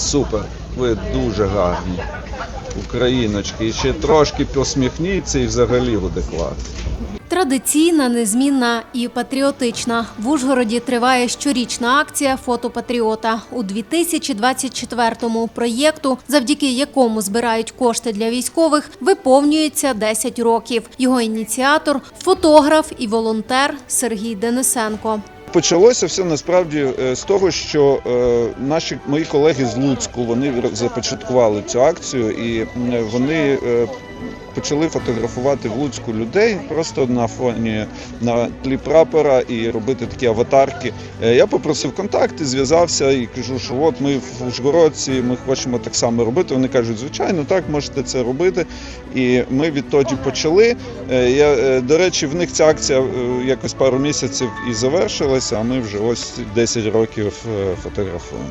Супер, ви дуже гарні. Україночки. І ще трошки посміхніться і взагалі буде клас. Традиційна, незмінна і патріотична. В Ужгороді триває щорічна акція Фото патріота. У 2024-му проєкту, завдяки якому збирають кошти для військових, виповнюється 10 років. Його ініціатор фотограф і волонтер Сергій Денисенко. Почалося все насправді е, з того, що е, наші мої колеги з Луцьку вони започаткували цю акцію, і вони е, почали фотографувати в Луцьку людей просто на фоні на тлі прапора і робити такі аватарки. Я попросив контакти, зв'язався і кажу, що от ми в Ужгородці, ми хочемо так само робити. Вони кажуть, звичайно, так можете це робити. І ми відтоді почали. Я, до речі, в них ця акція якось пару місяців і завершилася, а ми вже ось 10 років е, фотографуємо.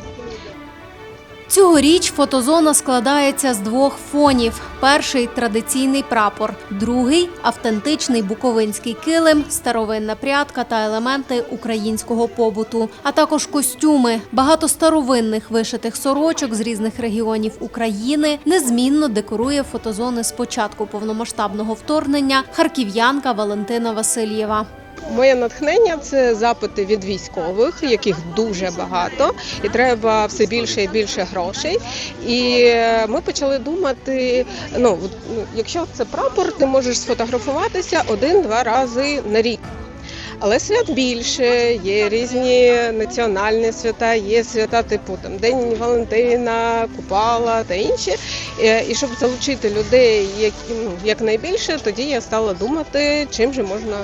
Цьогоріч фотозона складається з двох фонів: перший традиційний прапор, другий автентичний буковинський килим, старовинна прядка та елементи українського побуту, а також костюми. Багато старовинних вишитих сорочок з різних регіонів України незмінно декорує фотозони з початку повномасштабного вторгнення харків'янка Валентина Васильєва. Моє натхнення це запити від військових, яких дуже багато, і треба все більше і більше грошей. І е, ми почали думати: ну ну, якщо це прапор, ти можеш сфотографуватися один-два рази на рік. Але свят більше, є різні національні свята, є свята типу там День Валентина, Купала та інші. Е, І щоб залучити людей як, ну, якнайбільше, тоді я стала думати, чим же можна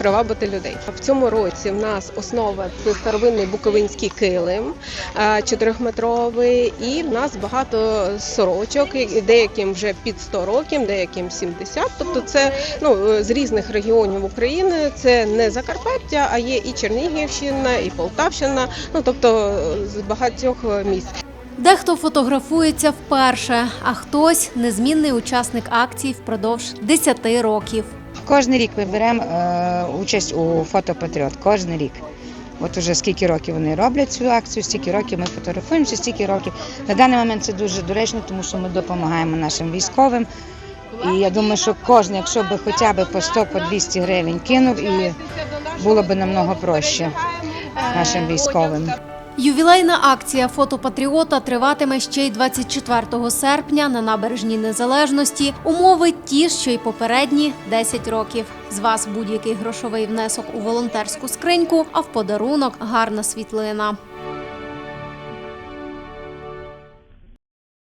привабити людей. В цьому році в нас основа це старовинний буковинський килим е, чотирьохметровий, і в нас багато сорочок, деяким вже під 100 років, деяким 70. Тобто це ну з різних регіонів України. Це не Закарпаття, а є і Чернігівщина, і Полтавщина. Ну тобто з багатьох місць. Дехто фотографується вперше, а хтось незмінний учасник акції впродовж 10 років. Кожен рік ми беремо е, участь у фотопатріот. Кожен рік. От уже скільки років вони роблять цю акцію, стільки років ми фотографуємося, стільки років. На даний момент це дуже доречно, тому що ми допомагаємо нашим військовим. І я думаю, що кожен, якщо б хоча б по 100 по 200 гривень кинув, і було б намного проще нашим військовим. Ювілейна акція фотопатріота триватиме ще й 24 серпня на набережній незалежності. Умови ті, що й попередні 10 років. З вас будь-який грошовий внесок у волонтерську скриньку, а в подарунок гарна світлина.